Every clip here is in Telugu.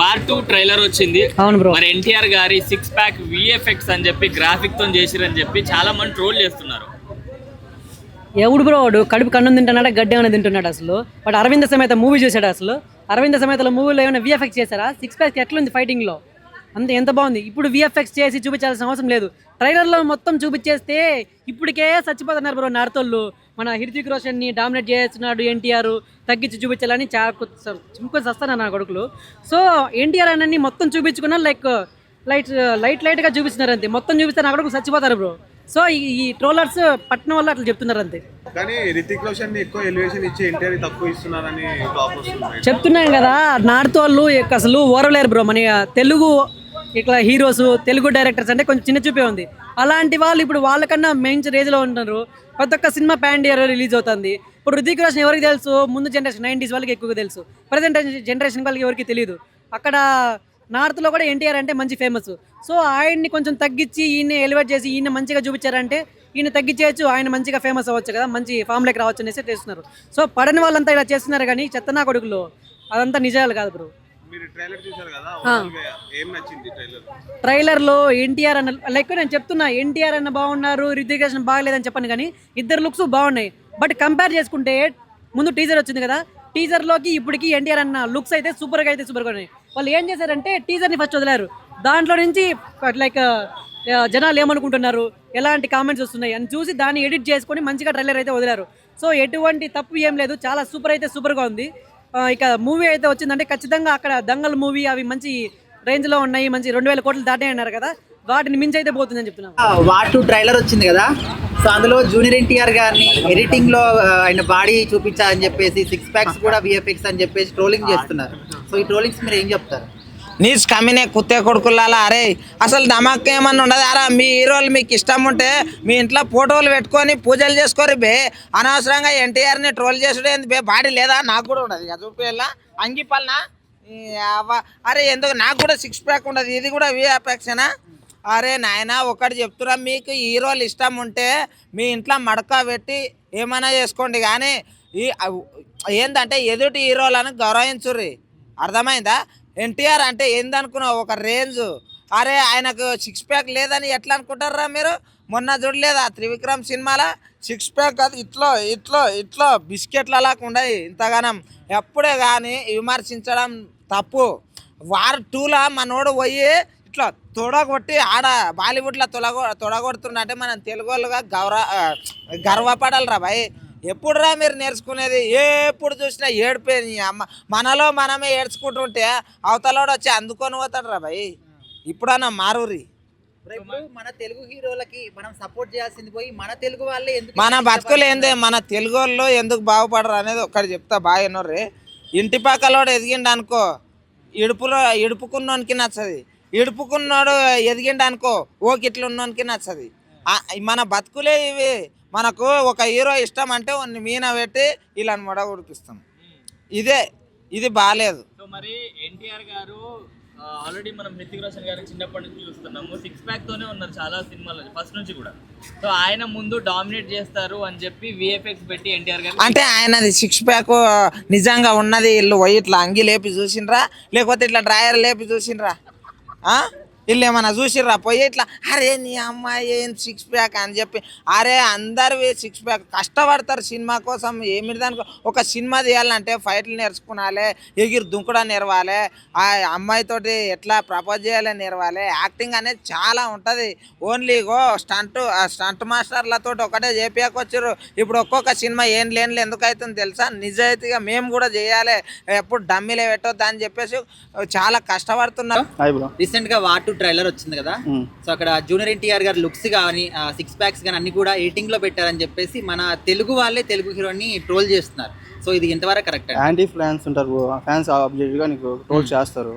వార్ టూ ట్రైలర్ వచ్చింది. అవును బ్రో. మరి ఎన్టీఆర్ గారి సిక్స్ ప్యాక్ విఎఫ్ఎక్స్ అని చెప్పి గ్రాఫిక్తో చేసిరని చెప్పి చాలా మంది ట్రోల్ చేస్తున్నారు. ఎవడు బ్రో వాడు? కడుపు కన్ను తింటున్నాడా? గడ్డి ఏమైనా తింటున్నాడు అసలు? వాడు అరవింద సమేత మూవీ చూసాడు అసలు? అరవింద సమేతలో మూవీలో ఏమైనా విఎఫ్ఎక్స్ చేశారా? సిక్స్ ప్యాక్ ఎట్లుంది ఫైటింగ్లో అంతే ఎంత బాగుంది? ఇప్పుడు విఎఫ్ఎక్స్ చేసి చూపించాల్సిన అవసరం లేదు. ట్రైలర్లో మొత్తం చూపించేస్తే ఇప్పటికే చచ్చిపోతున్నారు బ్రో నార్తోళ్ళు. మన హృతిక్ రోషన్ని డామినేట్ చేస్తున్నాడు ఎన్టీఆర్ తగ్గించి చూపించాలని చాలా చింపుకొని వస్తాను నా కొడుకులు. సో ఎన్టీఆర్ అన్నీ మొత్తం చూపించుకున్నా లైక్ లైట్ లైట్ లైట్గా చూపిస్తున్నారు అంతే మొత్తం చూపిస్తే నా కొడుకు చచ్చిపోతారు బ్రో. సో ఈ ట్రోలర్స్ పట్నం వల్ల అట్లా చెప్తున్నారు అంతే కానీ రితిక్ రోషన్ ఎక్కువ ఎలివేషన్ ఇచ్చి ఎన్టీఆర్ తక్కువ ఇస్తున్నారని వస్తుంది చెప్తున్నాం కదా నార్త్ వాళ్ళు అసలు ఓరలేరు బ్రో. మన తెలుగు ఇట్లా హీరోస్ తెలుగు డైరెక్టర్స్ అంటే కొంచెం చిన్న చూపే ఉంది. అలాంటి వాళ్ళు ఇప్పుడు వాళ్ళకన్నా మంచి రేంజ్లో ఉంటున్నారు ప్రతి ఒక్క సినిమా ప్యాండ్ ఇయర్ రిలీజ్ అవుతుంది. ఇప్పుడు రుతిక్ రోషన్ ఎవరికి తెలుసు? ముందు జనరేషన్ నైంటీస్ వాళ్ళకి ఎక్కువగా తెలుసు. ప్రజెంట్ జనరేషన్ వాళ్ళకి ఎవరికి తెలియదు అక్కడ నార్త్లో కూడా ఎన్టీఆర్ అంటే మంచి ఫేమస్ సో ఆయన్ని కొంచెం తగ్గించి ఈయన ఎలివేట్ చేసి ఈయన మంచిగా చూపించారంటే ఈయన తగ్గించేయచ్చు ఆయన మంచిగా ఫేమస్ అవ్వచ్చు కదా మంచి ఫామ్లోకి రావచ్చు అనేసి చేస్తున్నారు. సో పడని వాళ్ళంతా ఇలా చేస్తున్నారు కానీ చెత్తనా కొడుకులు అదంతా నిజాలు కాదు బ్రో. ట్రైలర్గా ట్రైలర్లో ఎన్టీఆర్ అన్న లైక్ నేను చెప్తున్నా ఎన్టీఆర్ అన్న బాగున్నారు రితిక్ రోషన్ బాగలేదని చెప్పను కానీ ఇద్దరు లుక్స్ బాగున్నాయి. బట్ కంపేర్ చేసుకుంటే ముందు టీజర్ వచ్చింది కదా టీజర్లోకి ఇప్పటికి ఎన్టీఆర్ అన్న లుక్స్ అయితే సూపర్గా అయితే సూపర్గా ఉన్నాయి. వాళ్ళు ఏం చేశారంటే టీజర్ని ఫస్ట్ వదిలారు. దాంట్లో నుంచి లైక్ జనాలు ఏమనుకుంటున్నారు ఎలాంటి కామెంట్స్ వస్తున్నాయి అని చూసి దాన్ని ఎడిట్ చేసుకొని మంచిగా ట్రైలర్ అయితే వదిలారు. సో ఎటువంటి తప్పు ఏం లేదు చాలా సూపర్ అయితే సూపర్గా ఉంది. ఇక మూవీ అయితే వచ్చిందంటే ఖచ్చితంగా అక్కడ దంగల్ మూవీ అవి మంచి రేంజ్లో ఉన్నాయి మంచి రెండు వేల కోట్లు దాటే అన్నారు కదా. వాటిని మించి అయితే పోతుందని చెప్తున్నాను వాటు ట్రైలర్ వచ్చింది కదా. సో అందులో జూనియర్ ఎన్టీఆర్ గారిని ఎడిటింగ్లో ఆయన బాడీ చూపించాలని చెప్పేసి సిక్స్ ప్యాక్స్ కూడా విఎఫ్ఎక్స్ అని చెప్పేసి ట్రోలింగ్ చేస్తున్నారు. సో ఈ ట్రోలింగ్స్ మీరు ఏం చెప్తారు? నీస్ కమ్మినే కుత్తే కొడుకులాలా? అరే అసలు నమ్మకం ఏమన్నా ఉండదు అరా మీ హీరోలు మీకు ఇష్టం ఉంటే మీ ఇంట్లో ఫోటోలు పెట్టుకొని పూజలు చేసుకోరు బే. అనవసరంగా ఎన్టీఆర్ని ట్రోల్ చేసుడు ఏంది బే? బాడీ లేదా? నాకు కూడా ఉండదు. ఇక చూపిల్లా అంగిపల్నా అరే ఎందుకు? నాకు కూడా సిక్స్ ప్యాక్ ఉండదు. ఇది కూడా వీఆపేక్షనా అరే నాయనా ఒకటి చెప్తున్నా. మీకు హీరోలు ఇష్టం ఉంటే మీ ఇంట్లో మడక పెట్టి ఏమైనా చేసుకోండి. కానీ ఈ ఏంటంటే ఎదుటి హీరోలను గౌరవించుర్రి. అర్థమైందా? ఎన్టీఆర్ అంటే ఏందనుకున్నావు? ఒక రేంజ్. అరే ఆయనకు సిక్స్ ప్యాక్ లేదని ఎట్లా అనుకుంటారా మీరు? మొన్న చూడలేదా త్రివిక్రమ్ సినిమాలో? సిక్స్ ప్యాక్ కాదు ఇట్లో ఇట్లో ఇట్లో బిస్కెట్లు అలా ఉండయి ఇంతగానం. ఎప్పుడే కానీ విమర్శించడం తప్పు. వార్ టూలో మనోడు పోయి ఇట్లా తొడగొట్టి ఆడ బాలీవుడ్లో తొలగొ తొడగొడుతుండే మనం తెలుగు వాళ్ళుగా గౌరవ ఆ, గర్వపడాలిరా భయ్ ఎప్పుడురా మీరు నేర్చుకునేది? ఎప్పుడు చూసినా ఏడిపోయి నీ అమ్మ. మనలో మనమే ఏడ్చుకుంటుంటే అవతలోడు వచ్చి అందుకొని పోతాడు రా భయ్. ఇప్పుడన్నా మారురి మన తెలుగు హీరోలకి మనం సపోర్ట్ చేయాల్సింది పోయి మన తెలుగు వాళ్ళే ఎందుకు మన బతుకులు ఏందే? మన తెలుగు వాళ్ళు ఎందుకు బాగుపడరు అనేది ఒక్కటి చెప్తా బాగా వినర్రి ఇంటి పక్కలోడు ఎదిగిండు అనుకో ఇడుపులో ఇడుపుకున్నోనికి నచ్చది. ఇడుపుకున్నోడు ఎదిగిండు అనుకో ఓకి ఇట్లా ఉన్నోనికి నచ్చది మన బతుకులే ఇవి. మనకు ఒక హీరో ఇష్టం అంటే మీన పెట్టి ఇలా మొడ ఉడిపిస్తాం ఇదే ఇది బాగాలేదు సో మరి ఎన్టీఆర్ గారు ఆల్రెడీ మనం హృతిక్ రోషన్ గారు చిన్నప్పటి నుంచి చూస్తున్నాము. సిక్స్ ప్యాక్ తోనే ఉన్నారు చాలా సినిమాలు ఫస్ట్ నుంచి కూడా. సో ఆయన ముందు డామినేట్ చేస్తారు అని చెప్పి విఎఫ్ఎక్స్ పెట్టి ఎన్టీఆర్ గారు అంటే ఆయనది సిక్స్ ప్యాక్ నిజంగా ఉన్నది వీళ్ళు ఇట్లా అంగి లేపి చూసిండ్రా? లేకపోతే ఇట్లా డ్రాయర్ లేపి చూసిండ్రా? వీళ్ళు ఏమన్నా చూసిర్రా? పోయి ఇట్లా అరే నీ అమ్మాయి ఏం సిక్స్ ప్యాక్ అని చెప్పి అరే అందరివి సిక్స్ ప్యాక్ కష్టపడతారు సినిమా కోసం ఏమి దానికి. ఒక సినిమా తీయాలంటే ఫైట్లు నేర్చుకునాలి ఎగిరి దుంకుడా నేర్వాలి ఆ అమ్మాయితోటి ఎట్లా ప్రపోజ్ చేయాలి నేర్వాలి యాక్టింగ్ అనేది చాలా ఉంటుంది. ఓన్లీ గో స్టంట్ స్టంట్ మాస్టర్లతో ఒకటే చేపియాకొచ్చారు ఇప్పుడు ఒక్కొక్క సినిమా ఏం లేని ఎందుకు అవుతుంది తెలుసా? నిజాయితీగా మేము కూడా చేయాలి ఎప్పుడు డమ్మీలే పెట్టొద్దు అని చెప్పేసి చాలా కష్టపడుతున్నారు. Hi bro. రీసెంట్గా వార్ టూ ట్రైలర్ వచ్చింది కదా. సో అక్కడ జూనియర్ ఎన్టీఆర్ గారి లుక్స్ కానీ సిక్స్ ప్యాక్స్ కానీ అన్ని కూడా ఎడిటింగ్లో పెట్టారని చెప్పేసి మన తెలుగు వాళ్ళే తెలుగు హీరోని ట్రోల్ చేస్తున్నారు. సో ఇది ఎంతవరకు కరెక్ట్ యాంటీ ఫ్యాన్స్ ఉంటారు. ఫ్యాన్స్ ఆబ్జెక్ట్గా నీకు ట్రోల్ చేస్తారు.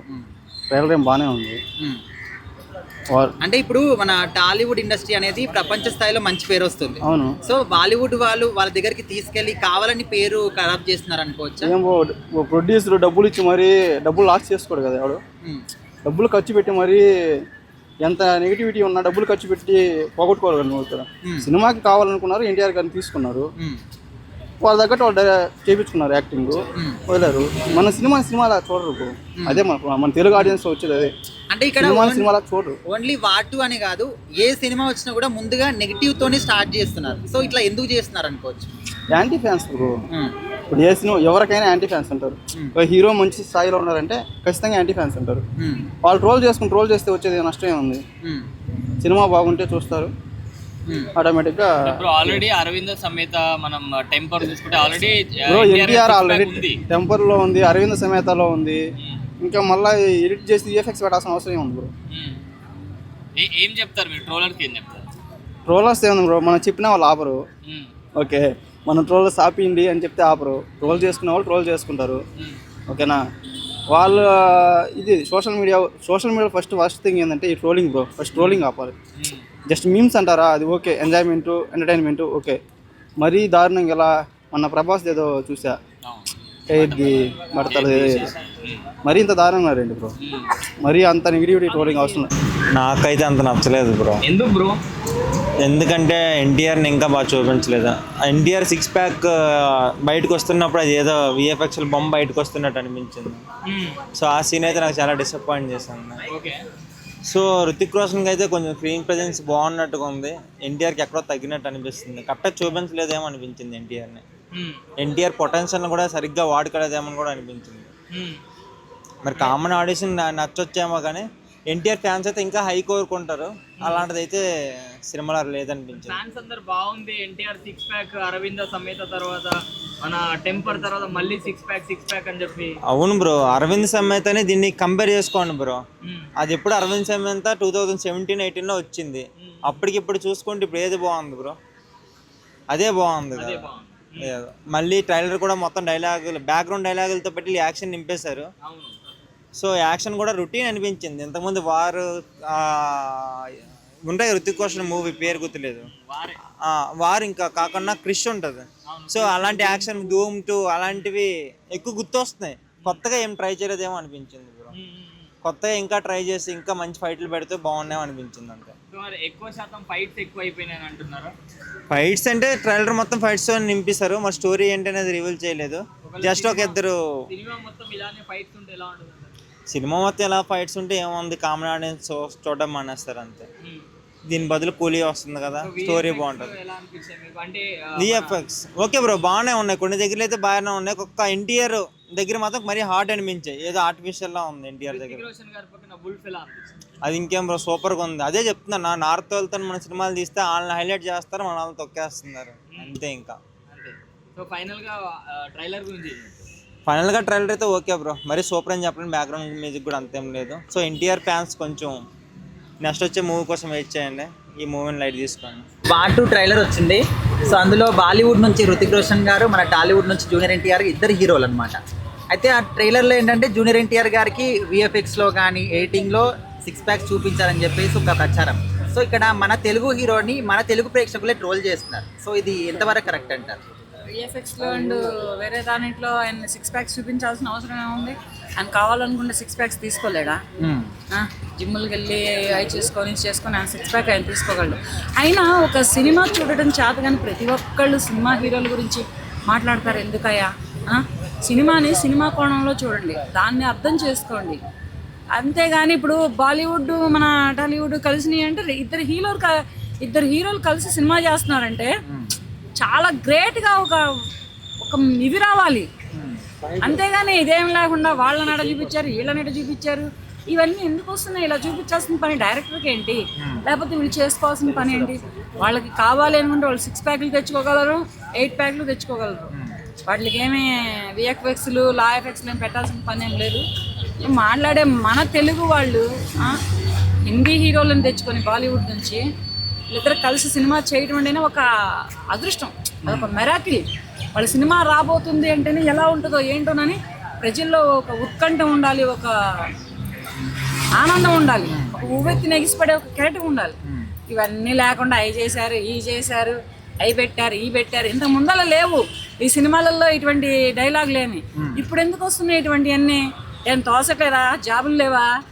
ట్రైలర్ ఏం బాగానే ఉంది. అంటే ఇప్పుడు మన టాలీవుడ్ ఇండస్ట్రీ అనేది ప్రపంచ స్థాయిలో మంచి పేరు వస్తుంది. అవును. సో బాలీవుడ్ వాళ్ళు వాళ్ళ దగ్గరికి తీసుకెళ్ళి కావాలని పేరు ఖరాబ్ చేస్తున్నారు అనుకోవచ్చా ప్రొడ్యూసర్ డబ్బులు ఇచ్చి మరీ డబ్బులు లాస్ చేసుకోడు కదా ఎవడు. డబ్బులు ఖర్చు పెట్టి మరీ ఎంత నెగిటివిటీ ఉన్నా డబ్బులు ఖర్చు పెట్టి పోగొట్టుకోవాలి. సినిమాకి కావాలనుకున్నారు ఎన్టీఆర్ గారిని తీసుకున్నారు. వాళ్ళ తగ్గట్టు వాళ్ళు చేపించుకున్నారు యాక్టింగ్ వదిలేరు. మన సినిమా సినిమాలా చూడరు. అదే మన మన తెలుగు ఆడియన్స్ వచ్చేది అదే. అంటే ఇక్కడ సినిమాలా చూడరు. ఓన్లీ వాటు అని కాదు ఏ సినిమా వచ్చినా కూడా ముందుగా నెగిటివ్ తోనే స్టార్ట్ చేస్తున్నారు. సో ఇట్లా ఎందుకు చేస్తున్నారు అనుకోవచ్చు? Anti fans bro. ఇప్పుడు ఏ సినిమా ఎవరికైనా యాంటీ ఫ్యాన్స్ అంటారు ఒక హీరో మంచి స్థాయిలో ఉన్నారంటే ఖచ్చితంగా యాంటీ ఫ్యాన్స్ అంటారు వాళ్ళు ట్రోల్ చేసుకుని ట్రోల్ చేస్తే వచ్చేది నష్టం ఏముంది? సినిమా బాగుంటే చూస్తారు. ఆటోమేటిక్గా ఇప్పుడు ఆల్రెడీ అరవింద సమేత మనం టెంపర్ చూసుకుంటే ఆల్రెడీ బ్రో ఎన్టీఆర్ ఆల్రెడీ టెంపర్లో ఉంది అరవింద సమేతలో ఉంది. ఇంకా మళ్ళీ ఎడిట్ చేసి ఈఎఫెక్ట్స్ పెట్టాల్సిన అవసరం ఉంది బ్రో? ఏం చెప్తారు మీరు? ట్రోలర్కి ఏం చెప్తారు? ట్రోలర్స్ ఏముంది బ్రో? మనం చెప్పినా వాళ్ళు ఆపరు. ఓకే. మనం ట్రోల్స్ ఆపిండి అని చెప్తే ఆపరు. ట్రోల్ చేసుకునే వాళ్ళు ట్రోల్ చేసుకుంటారు. ఓకేనా? వాళ్ళు ఇది social media social media first first thing ఏంటంటే ఈ ట్రోలింగ్ బ్రో. ఫస్ట్ ట్రోలింగ్ ఆపాలి. జస్ట్ మీమ్స్ అంటారా? అది ఓకే. Enjoyment entertainment okay. మరీ దారుణంగా ఇలా మన ప్రభాస్ ఏదో చూసా. ఇది పడతారు మరీ ఇంత దారుణంగా రండి బ్రో. మరీ అంత నెగిటివిటీ ట్రోలింగ్ అవసరం. నాకైతే అంత నచ్చలేదు బ్రో. ఎందుకు బ్రో? ఎందుకంటే ఎన్టీఆర్ని ఇంకా బాగా చూపించలేదు. ఎన్టీఆర్ సిక్స్ ప్యాక్ బయటకు వస్తున్నప్పుడు అది ఏదో విఎఫ్ఎక్స్ బొమ్మ బయటకు వస్తున్నట్టు అనిపించింది. సో ఆ సీన్ అయితే నాకు చాలా డిసప్పాయింట్ చేశాను ఓకే. సో రుతిక్ రోషన్కి అయితే కొంచెం స్క్రీన్ ప్రజెన్స్ బాగున్నట్టుగా ఉంది. ఎన్టీఆర్కి ఎక్కడో తగ్గినట్టు అనిపిస్తుంది. కరెక్ట్గా చూపించలేదేమో అనిపించింది ఎన్టీఆర్ని. ఎన్టీఆర్ పొటెన్షియల్ని కూడా సరిగ్గా వాడుకోలేదేమో కూడా అనిపించింది. మరి కామన్ ఆడిషన్ నచ్చొచ్చేమో కానీ ఎన్టీఆర్ ఫ్యాన్స్ అయితే ఇంకా హై కోరుకుంటారు అలాంటిది అయితే సినిమాలో లేదనిపించింది. ఫ్యాన్స్ అందరు బాగుంది. ఎన్టీఆర్ సిక్స్ ప్యాక్ అరవింద సమేత తర్వాత మన టెంపర్ తర్వాత మళ్ళీ సిక్స్ ప్యాక్ సిక్స్ ప్యాక్ అని చెప్పి. అవును బ్రో అరవింద్ సమేతని దీన్ని కంపేర్ చేసుకోండి బ్రో. అది ఎప్పుడు అరవింద్ సమేత టూ థౌజండ్ సెవెంటీన్ ఎయిటీన్లో వచ్చింది. అప్పటికి ఇప్పుడు చూసుకుంటే ఇప్పుడు ఏది బాగుంది బ్రో? అదే బాగుంది కదా. మళ్ళీ ట్రైలర్ కూడా మొత్తం డైలాగులు బ్యాక్గ్రౌండ్ డైలాగులతో పెట్టి యాక్షన్ నింపేశారు. సో యాక్షన్ కూడా రొటీన్ అనిపించింది. ఇంతకుముందు వారు ఉంటాయి ఋతిక్ రోషన్ మూవీ పేరు గుర్తులేదు. వారే. ఇంకా కాకుండా క్రిష్ ఉంటుంది. సో అలాంటి యాక్షన్ ధూమ్ టూ అలాంటివి ఎక్కువ గుర్తొస్తున్నాయి. కొత్తగా ఏం ట్రై చేయలేదేమో అనిపించింది కొత్తగా ఇంకా ట్రై చేసి ఇంకా మంచి ఫైట్లు పెడితే బాగున్నాయో అనిపించింది అంతే. ఎక్కువ శాతం ఫైట్స్ ఎక్కువ అయిపోయినాయి అంటున్నారా? ఫైట్స్ అంటే ట్రైలర్ మొత్తం ఫైట్స్ నింపిస్తారు. మరి స్టోరీ ఏంటి అనేది రివీల్ చేయలేదు జస్ట్ ఒక ఇద్దరు సినిమా మొత్తం ఇలానే ఫైట్స్ ఉంటే ఎలా ఉంటుంది సినిమా మొత్తం ఎలా ఫైట్స్ ఉంటే ఏముంది? కామన్ ఆడియన్స్ చూడడం మానేస్తారు అంతే. దీని బదులు కూలీ వస్తుంది కదా. స్టోరీ బాగుంటుంది. విఎఫ్ఎక్స్ ఓకే బ్రో బాగానే ఉన్నాయి. కొన్ని దగ్గర అయితే బాగానే ఉన్నాయి. ఒక్క ఎన్టీఆర్ దగ్గర మాత్రం మరీ హార్డ్ అనిపించాయి. ఏదో ఆర్టిఫిషియల్ లా ఉంది ఎన్టీఆర్ దగ్గర. అది ఇంకేం బ్రో సూపర్గా ఉంది. అదే చెప్తున్నా నా నార్త్ వాళ్ళతో మన సినిమాలు తీస్తే వాళ్ళని హైలైట్ చేస్తారు మన వాళ్ళు తొక్కేస్తున్నారు. అంతే ఇంకా. సో ఫైనల్గా ట్రైలర్ గురించి? ఫైనల్గా ట్రైలర్ అయితే ఓకే బ్రో. మరి సూపర్ అని చెప్పలేను బ్యాక్గ్రౌండ్ మ్యూజిక్ కూడా అంతేం లేదు. సో ఎన్టీఆర్ ఫ్యాన్స్ కొంచెం నెక్స్ట్ వచ్చే మూవీ కోసం వెయిట్ చేయండి. ఈ మూవీని లైట్ తీసుకోండి. పార్ట్ టూ ట్రైలర్ వచ్చింది. సో అందులో బాలీవుడ్ నుంచి రుతిక్ రోషన్ గారు మన టాలీవుడ్ నుంచి జూనియర్ ఎన్టీఆర్ ఇద్దరు హీరోలు అనమాట అయితే ఆ ట్రైలర్లో ఏంటంటే జూనియర్ ఎన్టీఆర్ గారికి విఎఫ్ఎక్స్లో కానీ ఎయిటింగ్లో సిక్స్ ప్యాక్స్ చూపించాలని చెప్పేసి ఒక ప్రచారం. సో ఇక్కడ మన తెలుగు హీరోని మన తెలుగు ప్రేక్షకులే ట్రోల్ చేస్తున్నారు. సో ఇది ఎంతవరకు కరెక్ట్ అంటారు? విఎఫ్ఎక్స్లో అండ్ వేరే దానిట్లో ఆయన సిక్స్ ప్యాక్స్ చూపించాల్సిన అవసరం ఏముంది? ఆయన కావాలనుకుంటే సిక్స్ ప్యాక్స్ తీసుకోలేడా? జిమ్ములకి వెళ్ళి అవి చేసుకొని చేసుకొని ఆయన సిక్స్ ప్యాక్ ఆయన తీసుకోగలడు. అయినా ఒక సినిమా చూడటం చేత కానీ ప్రతి ఒక్కళ్ళు సినిమా హీరోల గురించి మాట్లాడతారు ఎందుకయ్యా? సినిమాని సినిమా కోణంలో చూడండి. దాన్ని అర్థం చేసుకోండి. అంతేగాని ఇప్పుడు బాలీవుడ్ మన టాలీవుడ్ కలిసినాయి అంటే ఇద్దరు హీరోలు ఇద్దరు హీరోలు కలిసి సినిమా చేస్తున్నారంటే చాలా గ్రేట్గా ఒక ఒక ఇది రావాలి. అంతేగాని ఇదేం లేకుండా వాళ్ళని ఎడ చూపించారు వీళ్ళని ఎడ చూపించారు. ఇవన్నీ ఎందుకు వస్తున్నాయి? ఇలా చూపించాల్సిన పని డైరెక్టర్కి ఏంటి? లేకపోతే వీళ్ళు చేసుకోవాల్సిన పని ఏంటి? వాళ్ళకి కావాలి అనుకుంటే వాళ్ళు సిక్స్ ప్యాక్లు తెచ్చుకోగలరు ఎయిట్ ప్యాక్లు తెచ్చుకోగలరు. వాటికి ఏమీ విఎఫ్ఎక్స్లు లా ఎఫెక్స్లు ఏం పెట్టాల్సిన పని ఏం లేదు. మాట్లాడే మన తెలుగు వాళ్ళు హిందీ హీరోలను తెచ్చుకొని బాలీవుడ్ నుంచి వీళ్ళిద్దరు కలిసి సినిమా చేయడం అంటేనే ఒక అదృష్టం అదొక మెరాకిల్ వాళ్ళ సినిమా రాబోతుంది అంటేనే ఎలా ఉంటుందో ఏంటోనని ప్రజల్లో ఒక ఉత్కంఠ ఉండాలి ఒక ఆనందం ఉండాలి ఒక ఉవ్వెత్తి నెగిసిపడే ఒక కెరటం ఉండాలి. ఇవన్నీ లేకుండా అవి చేశారు ఈ చేశారు అవి పెట్టారు ఈ పెట్టారు. ఇంత ముందల లేవు. ఈ సినిమాలలో ఇటువంటి డైలాగులు ఏమి ఇప్పుడు ఎందుకు వస్తున్నాయి ఇటువంటివన్నీ ఏం తోసట్లేదా? జాబులు లేవా?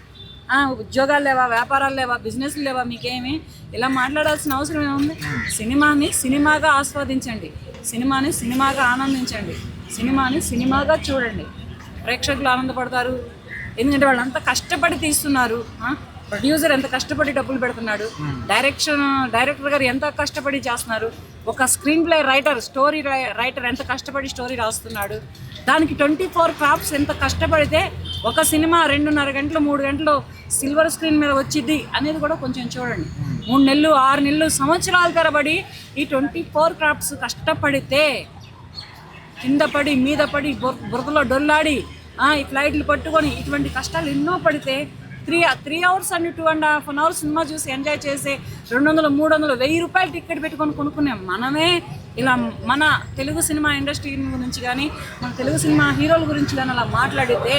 ఉద్యోగాలు లేవా? వ్యాపారాలు లేవా? బిజినెస్లు లేవా? మీకేమి? ఇలా మాట్లాడాల్సిన అవసరం ఏముంది? సినిమాని సినిమాగా ఆస్వాదించండి. సినిమాని సినిమాగా ఆనందించండి. సినిమాని సినిమాగా చూడండి. ప్రేక్షకులు ఆనందపడతారు. ఎందుకంటే వాళ్ళంతా కష్టపడి తీస్తున్నారు. ప్రొడ్యూసర్ ఎంత కష్టపడి డబ్బులు పెడుతున్నాడు? డైరెక్షన్ డైరెక్టర్ గారు ఎంత కష్టపడి చేస్తున్నారు? ఒక screenplay writer story writer ఎంత కష్టపడి స్టోరీ రాస్తున్నాడు? దానికి ట్వంటీ ఫోర్ క్రాఫ్ట్స్ ఎంత కష్టపడితే ఒక సినిమా రెండున్నర గంటలు మూడు గంటలు సిల్వర్ స్క్రీన్ మీద వచ్చింది అనేది కూడా కొంచెం చూడండి. మూడు నెలలు ఆరు నెలలు సంవత్సరాల తరబడి ఈ ట్వంటీ ఫోర్ క్రాఫ్ట్స్ కష్టపడితే కింద పడి మీద పడి బుర- బురదలో డొల్లాడి ఈ ఫ్లైట్లు పట్టుకొని ఇటువంటి కష్టాలు ఎన్నో పడితే three three hours and two and half an hour cinema చూసి ఎంజాయ్ చేసి రెండు వందలు మూడు వందలు వెయ్యి రూపాయలు టికెట్ పెట్టుకొని కొనుక్కునే మనమే ఇలా మన తెలుగు సినిమా ఇండస్ట్రీ గురించి కానీ మన తెలుగు సినిమా హీరోల గురించి కానీ అలా మాట్లాడితే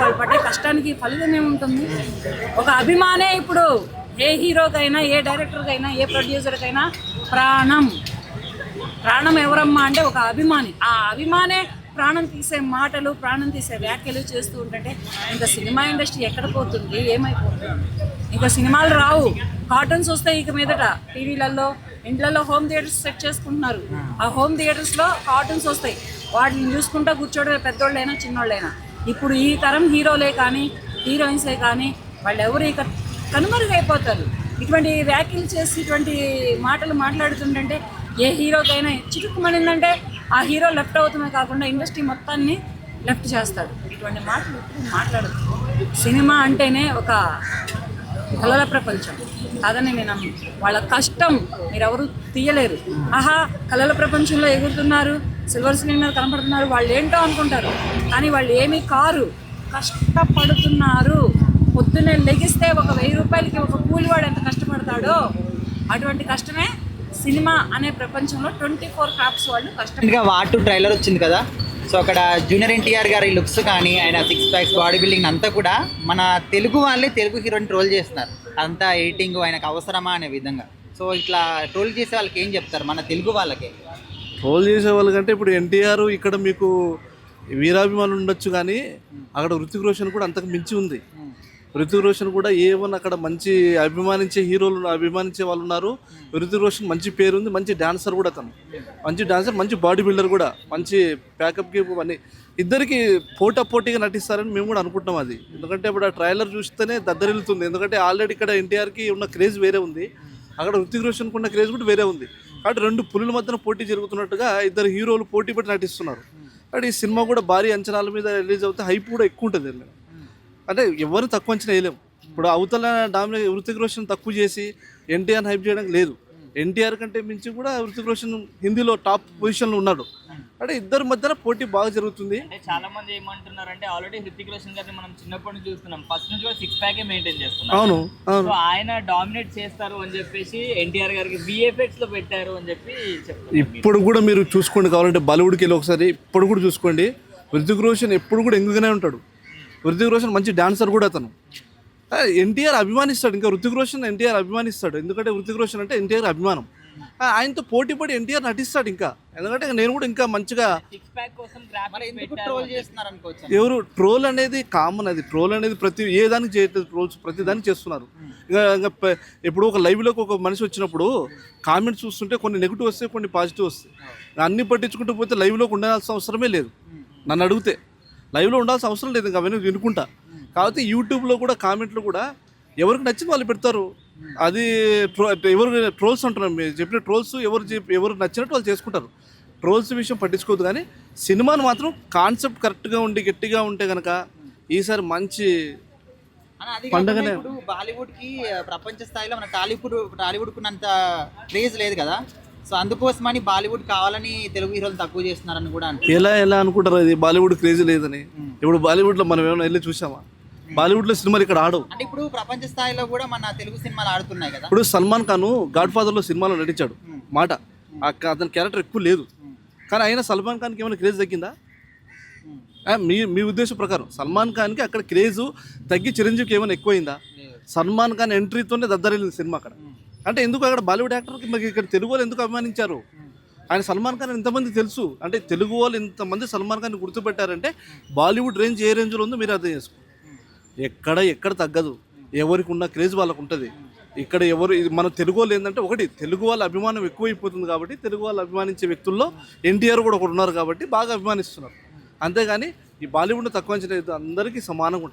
వాళ్ళు పడే కష్టానికి ఫలితం ఏముంటుంది? ఒక అభిమానే ఇప్పుడు ఏ హీరోకైనా ఏ డైరెక్టర్కైనా ఏ ప్రొడ్యూసర్కైనా ప్రాణం. ప్రాణం ఎవరమ్మా అంటే ఒక అభిమాని. ఆ అభిమానే ప్రాణం తీసే మాటలు ప్రాణం తీసే వ్యాఖ్యలు చేస్తూ ఉంటుంటే ఇంకా సినిమా ఇండస్ట్రీ ఎక్కడ పోతుంది? ఏమైపోతుంది? ఇంకా సినిమాలు రావు. కార్టూన్స్ వస్తాయి ఇక మీదట. టీవీలలో ఇండ్లలో హోమ్ థియేటర్స్ సెట్ చేసుకుంటున్నారు. ఆ. హోమ్ థియేటర్స్లో కార్టూన్స్ వస్తాయి. వాటిని చూసుకుంటా కూర్చోవడం పెద్దోళ్ళైనా చిన్నోళ్ళైనా. ఇప్పుడు ఈ తరం హీరోలే కానీ హీరోయిన్సే కానీ వాళ్ళు ఎవరు ఇక కనుమరుగైపోతారు. ఇటువంటి వ్యాఖ్యలు చేసి ఇటువంటి మాటలు మాట్లాడుతుంటే ఏ హీరోకైనా చిటుక్కుమనిందంటే ఆ హీరో లెఫ్ట్ అవుతమే కాకుండా ఇండస్ట్రీ మొత్తాన్ని లెఫ్ట్ చేస్తాడు. ఇటువంటి మాటలు మాట్లాడదు సినిమా అంటేనే ఒక కళల ప్రపంచం. కాదని నేను వాళ్ళ కష్టం మీరెవరు తీయలేరు. ఆహా కళల ప్రపంచంలో ఎగురుతున్నారు సిల్వర్ స్క్రీన్ మీద కనపడుతున్నారు వాళ్ళు ఏంటో అనుకుంటారు. కానీ వాళ్ళు ఏమీ కారు. కష్టపడుతున్నారు. పొద్దున్నే లెగిస్తే ఒక వెయ్యి రూపాయలకి ఒక కూలివాడు ఎంత కష్టపడతాడో? అటువంటి కష్టమే సినిమా అనే ప్రపంచంలో ట్వంటీ ఫోర్ క్రాఫ్ట్స్ వాళ్ళు కష్టం ఇంకా వాటు ట్రైలర్ వచ్చింది కదా. సో అక్కడ జూనియర్ ఎన్టీఆర్ గారి లుక్స్ కానీ ఆయన సిక్స్ ప్యాక్స్ బాడీ బిల్డింగ్ అంతా కూడా మన తెలుగు వాళ్ళే తెలుగు హీరోని ట్రోల్ చేస్తున్నారు. అంతా ఎడిటింగ్ ఆయనకు అవసరమా అనే విధంగా. సో ఇట్లా ట్రోల్ చేసే వాళ్ళకి ఏం చెప్తారు? మన తెలుగు వాళ్ళకే. ట్రోల్ చేసే వాళ్ళకంటే ఇప్పుడు ఎన్టీఆర్ ఇక్కడ మీకు వీరాభిమానులు ఉండొచ్చు కానీ అక్కడ ఋతిక్ రోషన్ కూడా అంతకు మించి ఉంది. ఋతిక్ రోషన్ కూడా ఏమన్నా అక్కడ మంచి అభిమానించే హీరోలు అభిమానించే వాళ్ళు ఉన్నారు. ఋతిక్ రోషన్ మంచి పేరు ఉంది మంచి డాన్సర్ కూడా అతను. మంచి డాన్సర్ మంచి బాడీ బిల్డర్ కూడా. మంచి ప్యాకప్ గేమ్ అన్ని ఇద్దరికి పోటా పోటీగా నటిస్తారని మేము కూడా అనుకుంటున్నాం అది. ఎందుకంటే ఇప్పుడు ఆ ట్రైలర్ చూస్తేనే దద్దరిల్లుతుంది. ఎందుకంటే ఆల్రెడీ ఇక్కడ ఎన్టీఆర్కి ఉన్న క్రేజ్ వేరే ఉంది. అక్కడ ఋతిక్ రోషన్కి ఉన్న క్రేజ్ కూడా వేరే ఉంది. కాబట్టి రెండు పులుల మధ్యన పోటీ జరుగుతున్నట్టుగా ఇద్దరు హీరోలు పోటీ పడి నటిస్తున్నారు. కాబట్టి ఈ సినిమా కూడా భారీ అంచనాల మీద రిలీజ్ అవుతే హైప్ కూడా ఎక్కువ ఉంటుంది అంటే ఎవరు తక్కువ అంచనా వేయలేము ఇప్పుడు అవతల డామినే హృతిక్ రోషన్ తక్కువ చేసి ఎన్టీఆర్ హైప్ చేయడానికి లేదు. ఎన్టీఆర్ కంటే మించి కూడా హృతిక్ రోషన్ హిందీలో టాప్ పొజిషన్లో ఉన్నాడు. అంటే ఇద్దరి మధ్యన పోటీ బాగా జరుగుతుంది. చాలా మంది ఏమంటున్నారంటే ఆల్రెడీ హృతిక్ రోషన్ గారిని మనం చిన్నప్పటి నుంచి చూస్తున్నాం. ఫస్ట్ నుంచి కూడా సిక్స్ ప్యాకే మెయింటైన్ చేస్తున్నాం అవును అవును. ఆయన డామినేట్ చేస్తారు అని చెప్పేసి ఎన్టీఆర్ గారికి విఎఫ్ఎక్స్లో పెట్టారు అని చెప్పి ఇప్పుడు కూడా మీరు చూసుకోండి కావాలంటే బాలీవుడ్కి వెళ్ళి ఒకసారి ఇప్పుడు కూడా చూసుకోండి. హృతిక్ రోషన్ ఎప్పుడు కూడా ఎంగుగానే ఉంటాడు. హృతిక్ రోషన్ మంచి డాన్సర్ కూడా అతను. ఎన్టీఆర్ అభిమానిస్తాడు. ఇంకా హృతిక్ రోషన్ ఎన్టీఆర్ అభిమానిస్తాడు. ఎందుకంటే హృతిక్ రోషన్ అంటే ఎన్టీఆర్ అభిమానం. ఆయనతో పోటీ పడి ఎన్టీఆర్ నటిస్తాడు ఇంకా. ఎందుకంటే నేను కూడా ఇంకా మంచిగా ఎవరు? ట్రోల్ అనేది కామన్ అది. ట్రోల్ అనేది ప్రతి ఏ దానికి చేయట్లేదు ట్రోల్స్ ప్రతి దానికి చేస్తున్నారు. ఇంకా ఇప్పుడు ఒక లైవ్లోకి ఒక మనిషి వచ్చినప్పుడు కామెంట్స్ చూస్తుంటే కొన్ని నెగిటివ్ వస్తాయి కొన్ని పాజిటివ్ వస్తాయి. అన్ని పట్టించుకుంటూ పోతే లైవ్లోకి ఉండాల్సిన అవసరమే లేదు. నన్ను అడిగితే. లైవ్లో ఉండాల్సిన అవసరం లేదు ఇంకా అవన్నీ వినుకుంటా. కాబట్టి యూట్యూబ్లో కూడా కామెంట్లు కూడా ఎవరికి నచ్చింది వాళ్ళు పెడతారు. అది ట్రో ఎవరు ట్రోల్స్ అంటున్నారు మీరు చెప్పిన ట్రోల్స్ ఎవరు ఎవరు నచ్చినట్టు వాళ్ళు చేసుకుంటారు. ట్రోల్స్ విషయం పట్టించుకోవద్దు కానీ సినిమాను మాత్రం కాన్సెప్ట్ కరెక్ట్గా ఉండి గట్టిగా ఉంటే కనుక ఈసారి మంచి పండగనే. కాకుండా ఇప్పుడు బాలీవుడ్కి ప్రపంచ స్థాయిలో మన టాలీవుడ్ టాలీవుడ్ కున్నంత క్రేజ్ లేదు కదా? సో అందుకోసమని బాలీవుడ్ కావాలని తెలుగు హీరోలు తక్కువ చేస్తున్నారని కూడా ఎలా ఎలా అనుకుంటారు అది బాలీవుడ్ క్రేజీ లేదని. ఇప్పుడు బాలీవుడ్లో మనం ఏమైనా వెళ్ళి చూసామా? బాలీవుడ్లో సినిమాలు ఇక్కడ ఆడవు. అంటే ఇప్పుడు ప్రపంచ స్థాయిలో కూడా మన తెలుగు సినిమాలు ఆడుతున్నాయి కదా. ఇప్పుడు సల్మాన్ ఖాన్ గాడ్ ఫాదర్లో సినిమాలో నటించాడు. మాట. అతని క్యారెక్టర్ ఎక్కువ లేదు. కానీ అయినా సల్మాన్ ఖాన్కి ఏమైనా క్రేజ్ తగ్గిందా? మీ మీ ఉద్దేశం ప్రకారం సల్మాన్ ఖాన్కి అక్కడ క్రేజ్ తగ్గి చిరంజీవికి ఏమైనా ఎక్కువైందా? సల్మాన్ ఖాన్ ఎంట్రీతోనే దద్దరిల్లింది సినిమా అక్కడ. అంటే ఎందుకు అక్కడ బాలీవుడ్ యాక్టర్కి మాకు ఇక్కడ తెలుగు వాళ్ళు ఎందుకు అభిమానించారు? ఆయన సల్మాన్ ఖాన్ ఎంతమంది తెలుసు? అంటే తెలుగు వాళ్ళు ఎంతమంది సల్మాన్ ఖాన్ గుర్తుపెట్టారంటే బాలీవుడ్ రేంజ్ ఏ రేంజ్లో ఉందో మీరు అర్థం చేసుకో ఎక్కడ ఎక్కడ తగ్గదు. ఎవరికి ఉన్న క్రేజ్ వాళ్ళకు ఉంటుంది. ఇక్కడ ఎవరు ఇది మన తెలుగు వాళ్ళు ఏంటంటే ఒకటి తెలుగు వాళ్ళ అభిమానం ఎక్కువైపోతుంది కాబట్టి తెలుగు వాళ్ళు అభిమానించే వ్యక్తుల్లో ఎన్టీఆర్ కూడా ఒకటి ఉన్నారు కాబట్టి బాగా అభిమానిస్తున్నారు. అంతేగాని ఈ బాలీవుడ్ తక్కువ అంచనా అందరికీ సమానంగా ఉంటుంది.